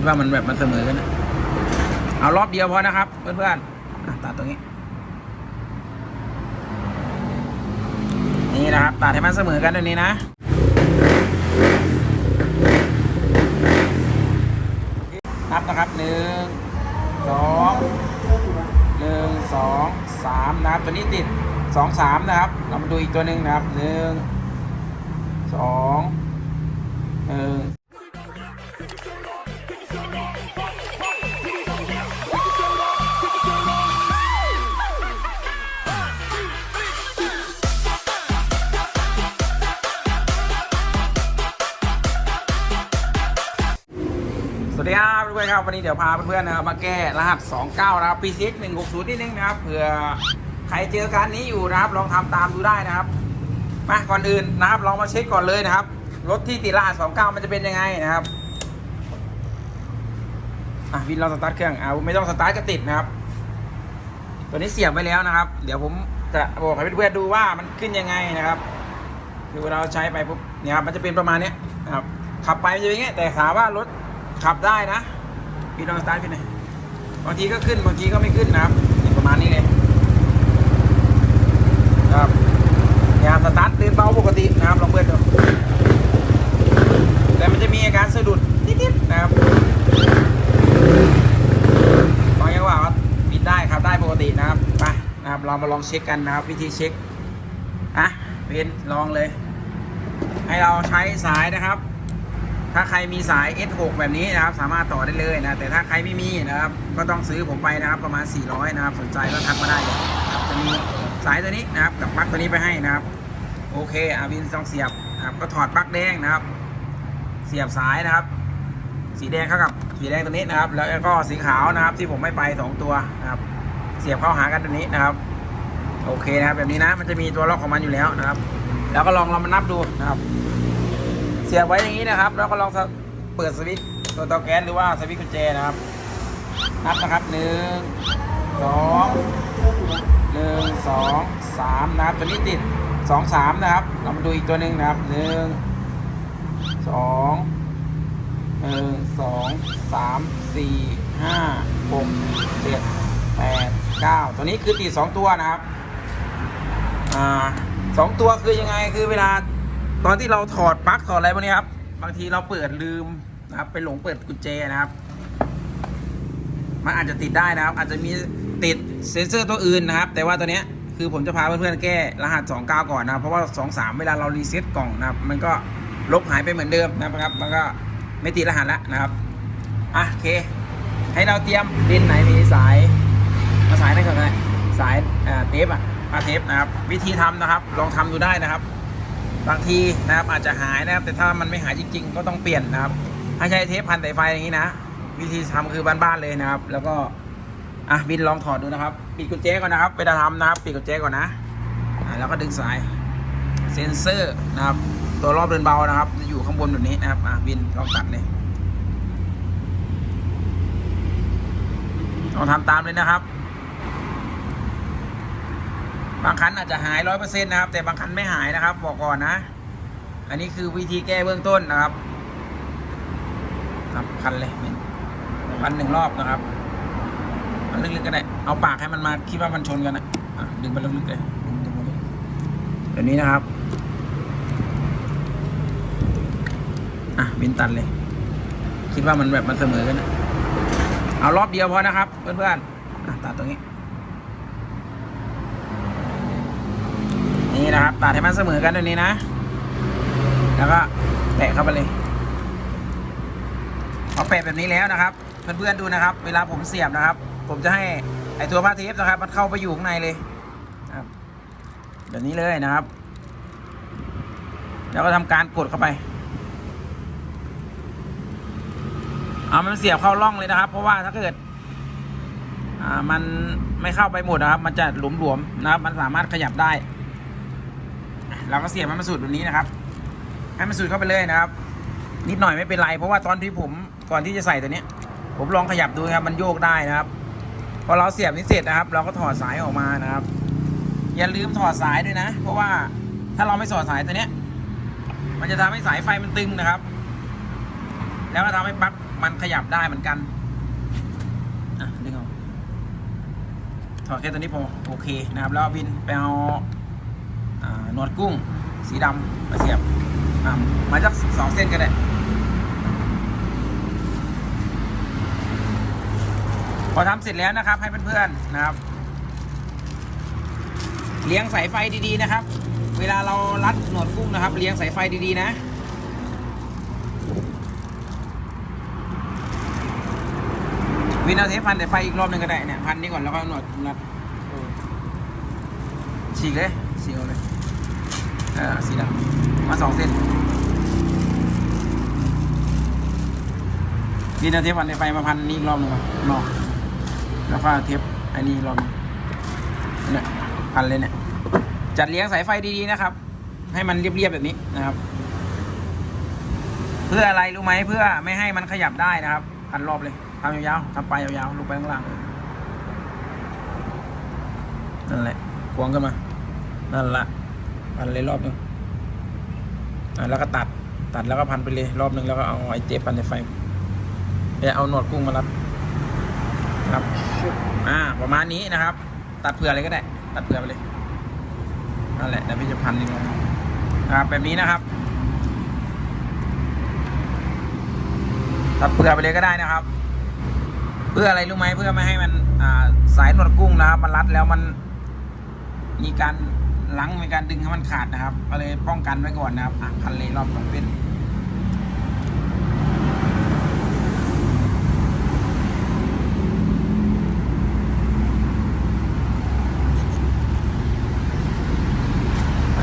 คิดว่ามันแบบมันเสมอกันนะเอารอบเดียวพอนะครับ เพื่อนๆตัดตรงนี้ นี่นะครับตัดให้มันเสมอกันตรงนี้นะนับนะครับหนึ่งสองหนึ่งสองสามนะครับตัวนี้ติดสองสามนะครับเรามาดูอีกตัวหนึ่งนะครับหนึ่งสองหนึ่ง วัสดีครับเพื่อนครับวันนี้เดี๋ยวพาเพื่อนๆนะครับมาแก้รหัส 29 นะครับ PCX 160นิดนึงนะครับเผื่อใครเจอการนี้อยู่นะครับ ลองทำตามดูได้นะครับมาก่อนอื่นนะครับ ลองมาเช็คก่อนเลยนะครับรถที่ติดรหัส 29 มันจะเป็นยังไงนะครับอะวินเราสตาร์ทเครื่องอ่าไม่ต้องสตาร์ทก็ติดนะครับ ตัวนี้เสียบไว้แล้วนะครับ เดี๋ยวผมจะบอกให้เพื่อนๆดูว่ามันขึ้นยังไงนะครับคือเราใช้ไปปุ๊บเนี่ยครับมันจะเป็นประมาณนี้นะครับขับไปจะเป็นอย่างเงี้ยแต่ถามว่ารถ ขับได้นะพี่ลองสตาร์ทพี่หน่อยบางทีก็ขึ้นบางทีก็ไม่ขึ้นนะครับประมาณนี้เลยครับนี่ยครับสตาร์ทตื่นเบาปกตินะครับลองเพื่อนดูแต่มันจะมีอาการสะดุดนิดๆนะครับบางจังวะก็บินได้ครับได้ปกตินะครับไปนะครับเรามาลองเช็คกันนะครับ วิธีเช็คอะเป็นลองเลย ให้เราใช้สายนะครับ ถ้าใครมีสาย S6 แบบนี้นะครับ สามารถต่อได้เลยนะ แต่ถ้าใครไม่มีนะครับ ก็ต้องซื้อผมไปนะครับ ประมาณ 400 นะครับ สนใจก็ทักมาได้ครับจะมีสายตัวนี้นะครับ กับปลั๊กตัวนี้ไปให้นะครับ โอเคอาวินต้องเสียบนะครับ ก็ถอดปลั๊กแดงนะครับ เสียบสายนะครับ สีแดงเข้ากับสีแดงตัวนี้นะครับ แล้วก็สีขาวนะครับ ที่ผมไม่ไปสองตัวนะครับ เสียบเข้าหากันตัวนี้นะครับ โอเคนะครับ แบบนี้นะ มันจะมีตัวล็อกของมันอยู่แล้วนะครับ แล้วก็ลองเรามานับดูนะครับ เสียบไว้อย่างนี้นะครับ แล้วก็ลองเปิดสวิตช์ตัวเตาแก๊สหรือว่าสวิตช์กุญแจนะครับนับนะครับหนึ่งสองหนึ่งสองสามนะครับตัวนี้ติดสองสามนะครับเรามาดูอีกตัวหนึ่งนะครับหนึ่งสองหนึ่งสองสามสี่ห้าหกเจ็ดแปดเก้าตัวนี้คือติดสองตัวนะครับอ่าสองตัวคือยังไงคือเวลา ตอนที่เราถอดปลั๊กถอดอะไรพวกนี้ครับ บางทีเราเปิดลืมนะครับ ไปหลงเปิดกุญแจนะครับ มันอาจจะติดได้นะครับ อาจจะมีติดเซนเซอร์ตัวอื่นนะครับ แต่ว่าตัวเนี้ยคือผมจะพาเพื่อนๆแก้รหัส 29 ก่อนนะครับเพราะว่า 23 เวลาเรารีเซ็ตกล่องนะครับ มันก็ลบหายไปเหมือนเดิมนะครับ มันก็ไม่ติดรหัสแล้วนะครับอะโอเค ให้เราเตรียมดินไหนมีสายมาสายได้ก่อนเลยสายเอ่อเทปอะมาเทปนะครับ วิธีทำนะครับ ลองทำดูได้นะครับ บางทีนะครับอาจจะหายนะครับ แต่ถ้ามันไม่หายจริง ๆ ก็ต้องเปลี่ยนนะครับถ้าใช้เทปพันสายไฟอย่างนี้นะ วิธีทำคือบ้านๆเลยนะครับ แล้วก็อะบินลองถอดดูนะครับ ปิดกุญแจก่อนนะครับเวลาทำนะครับ ปิดกุญแจก่อนนะแล้วก็ดึงสายเซ็นเซอร์นะครับ ตัวรอบเดินเบานะครับ อยู่ข้างบนแบบนี้นะครับอะบินลองตัดเลยลองทำตามเลยนะครับ บางคันอาจจะหายร้อยเปอร์เซ็นต์นะครับ แต่บางคันไม่หายนะครับ บอกก่อนนะ อันนี้คือวิธีแก้เบื้องต้นนะครับครับคันเลยพันหนึ่งรอบนะครับมันลึกๆก็ได้ เอาปากให้มันมาคิดว่ามันชนกันนะะดึงไปลึกๆเลยเดึงไปเลยแบบนี้นะครับอะบินตันเลย คิดว่ามันแบบมันเสมอกันนะเอารอบเดียวพอนะครับ เพื่อนๆตัดตรงนี้ นะครับตัดให้มันเสมอกันตรงนี้นะ แล้วก็แตะเข้าไปเลยพอแปะแบบนี้แล้วนะครับเพื่อนๆดูนะครับ เวลาผมเสียบนะครับ ผมจะให้ไอตัวผ้าเทปนะครับ มันเข้าไปอยู่ข้างในเลยครับแบบนี้เลยนะครับ แล้วก็ทำการกดเข้าไปเอามันเสียบเข้าร่องเลยนะครับ เพราะว่าถ้าเกิดอ่ามันไม่เข้าไปหมดนะครับ มันจะหลวมๆนะครับ มันสามารถขยับได้ เราก็เสียบให้มันสุดแบบนี้นะครับ ให้มันสุดเข้าไปเลยนะครับ นิดหน่อยไม่เป็นไร เพราะว่าตอนที่ผมก่อนที่จะใส่ตัวนี้ ผมลองขยับดูครับมันโยกได้นะครับ พอเราเสียบนี้เสร็จนะครับ เราก็ถอดสายออกมานะครับ อย่าลืมถอดสายด้วยนะ เพราะว่าถ้าเราไม่ถอดสายตัวนี้มันจะทำให้สายไฟมันตึงนะครับ แล้วก็ทำให้ปลั๊กมันขยับได้เหมือนกันอะดึงออกถอดแค่ตัวนี้พอโอเคนะครับ แล้วบินไปเอา หนวดกุ้ง สีดำมาเสียบอ่ามาสักสองเส้นก็ได้พอทำเสร็จแล้วนะครับ ให้เพื่อนๆนะครับ เลี้ยงสายไฟดีๆนะครับ เวลาเรารัดหนวดกุ้งนะครับ เลี้ยงสายไฟดีๆนะวินาทีพันสายไฟอีกรอบหนึ่งก็ได้เนี่ยพันนี้ก่อนแล้วก็หนวดรัดฉีกเลยฉีกเอาเลย ออสีดำมาสองเส้นวินาทีพันสายไฟมาพันนี้อีกรอบหนึ่งนอกแล้วก็เทปอันนี้รอบเนี่ยพันเลยเนี่ย จัดเลี้ยงสายไฟดีๆนะครับ ให้มันเรียบๆแบบนี้นะครับ เพื่ออะไรรู้ไหมเพื่อไม่ให้มันขยับได้นะครับ พันรอบเลยทำยาวๆทำไปยาวๆลงไปข้างล่างนั่นแหละควงขึ้นมา นั่นละ พันเลยรอบหนึงอะแล้วก็ตัดตัดแล้วก็พันไปเลยรอบหนึ่งแล้วก็เอาไอ้เจ๊พันในไฟไปเอาหนวดกุ้งมารัดครับอ่าประมาณนี้นะครับ ตัดเผื่อเลยก็ได้ ตัดเผื่อไปเลยนั่นแหละแต่พี่จะพันหนึ่งนะครับแบบนี้นะครับ ตัดเปลือกไปเลยก็ได้นะครับ เพื่ออะไรรู้ไหมเพื่อไม่ให้มันอ่าสายหนวดกุ้งนะครับ มันรัดแล้วมันมีการ ลังมีการดึงให้มันขาดนะครับก็เลยป้องกันไว้ก่อนนะครับอะพันเลยรอบสองเป็น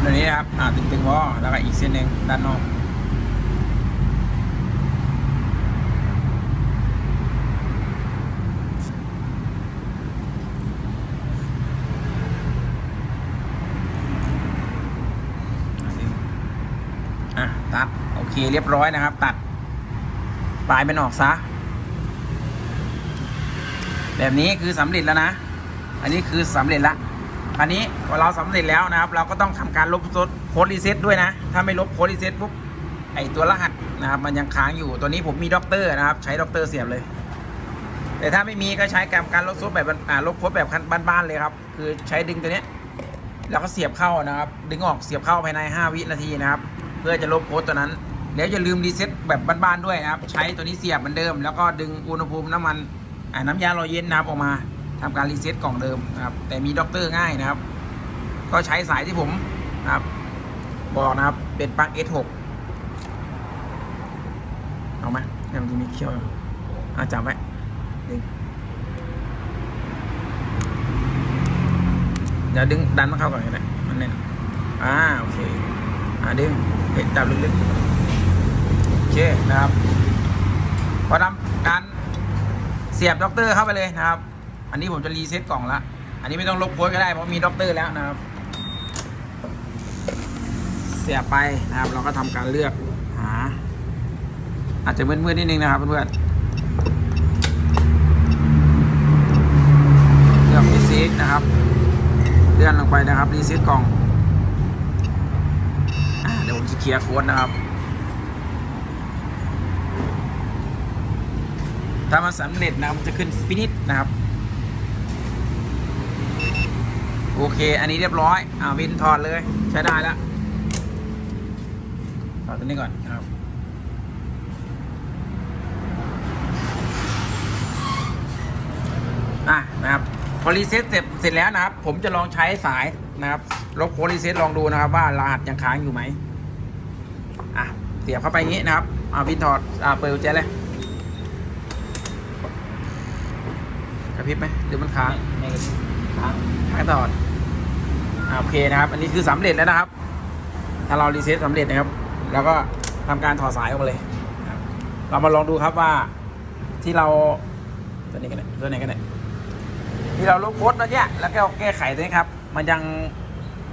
อันนี้นะครับอ่าตึงๆวอแล้วก็อีกเส้นหนึ่งด้านนอก อะตัด โอเคเรียบร้อยนะครับ ตัดปลายมันออกซะ แบบนี้คือสำเร็จแล้วนะ อันนี้คือสำเร็จละอันนี้พอเราสำเร็จแล้วนะครับ เราก็ต้องทำการลบโค้ดรีเซ็ตด้วยนะ ถ้าไม่ลบโค้ดรีเซ็ตปุ๊บไอตัวรหัสนะครับ มันยังค้างอยู่ตัวนี้ผมมีด็อกเตอร์นะครับ ใช้ด็อกเตอร์เสียบเลย แต่ถ้าไม่มีก็ใช้การการลบโค้ดแบบอ่าลบโค้ดแบบบ้านๆเลยครับ คือใช้ดึงตัวเนี้ยแล้วก็เสียบเข้านะครับ ดึงออกเสียบเข้าภายใน 5 วินาทีนะครับ เพื่อจะลบโค้ดตัวนั้น แล้วอย่าลืมรีเซ็ตแบบบ้านๆด้วยนะครับ ใช้ตัวนี้เสียบเหมือนเดิม แล้วก็ดึงอุณหภูมิน้ำมันน้ำยาล่อเย็นนะครับออกมาทำการรีเซ็ตกล่องเดิมนะครับ แต่มีด็อกเตอร์ง่ายนะครับ ก็ใช้สายที่ผมนะครับ บอกนะครับเป็นปลั๊ก S6 เอาไหมเนี่ยมันจะมีเขี้ยวอยู่อะจับไว้ดึงเดี๋ยวดึงดันมันเข้าก่อนก็ได้มันแน่นอ่าโอเค อ่าดึงเห็นจับลึกๆ เคนะครับพอทำการเสียบด็อกเตอร์เข้าไปเลยนะครับ อันนี้ผมจะรีเซ็ตกล่องละอันนี้ไม่ต้องลบโค้ดก็ได้เพราะมีด็อกเตอร์แล้วนะครับ เสียบไปนะครับ เราก็ทำการเลือกหา อาจจะมืดๆนิดนึงนะครับเพื่อนๆเลือกรีเซ็ตนะครับเลื่อนลงไปนะครับรีเซ็ตกล่องอเดี๋ยวผมจะเคลียร์โค้ดนะครับ ถ้ามันสำเร็จนะครับมันจะขึ้นฟินิชนะครับ โอเค อันนี้เรียบร้อย อ่าวินถอดเลย ใช้ได้แล้วถอดตัวนี้ก่อนนะครับอะนะครับพอรีเซ็ตเสร็จเสร็จแล้วนะครับ ผมจะลองใช้สายนะครับลบโค้ดรีเซ็ตลองดูนะครับ ว่ารหัสยังค้างอยู่ไหมอะเสียบเข้าไปงี้นะครับอ่าวินถอดอ่าเปิดกุญแจเลย กระ พริบไหมหรือมันค้างไม่ค้างค้างตลอดอ่าโอเคนะครับ อันนี้คือสำเร็จแล้วนะครับ ถ้าเรารีเซ็ตสำเร็จนะครับ แล้วก็ทำการถอดสายออกมาเลยนะครับเรามาลองดูครับว่าที่เราตัวนี้กันเลยตัวไหนกันเลยที่เราลบโค้ดเมื่อกี้แล้วก็แก้ไขตัวนี้ครับ มันยัง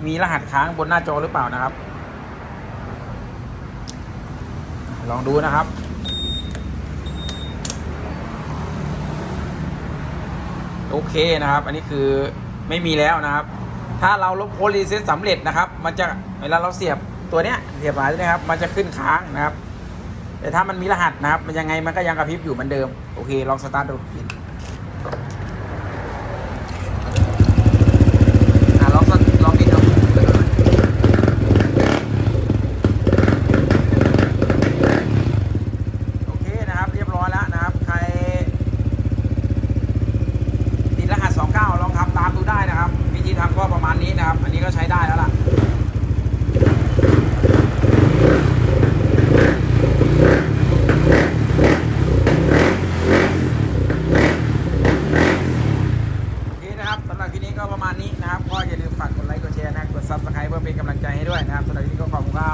มีรหัสค้างบนหน้าจอหรือเปล่านะครับ ลองดูนะครับ โอเคนะครับ อันนี้คือไม่มีแล้วนะครับ ถ้าเราลบโพลีเซ็ตสำเร็จนะครับ มันจะเวลาเราเสียบตัวเนี้ยเสียบสายนะครับ มันจะขึ้นค้างนะครับแแต่ถ้ามันมีรหัสนะครับ มันยังไงมันก็ยังกระพริบอยู่เหมือนเดิม โอเค ลองสตาร์ทดู ก็ประมาณนี้นะครับ อันนี้ก็ใช้ได้แล้วล่ะนี้ก็ประมาณนี้นะครับ ก็อย่าลืมฝากกดไลค์ กดแชร์นะ กดซับสไคร b e เพื่อเป็นกำลังใจให้ด้วยนะครับสำหรับที่นี้ก็ขอบคุณครับ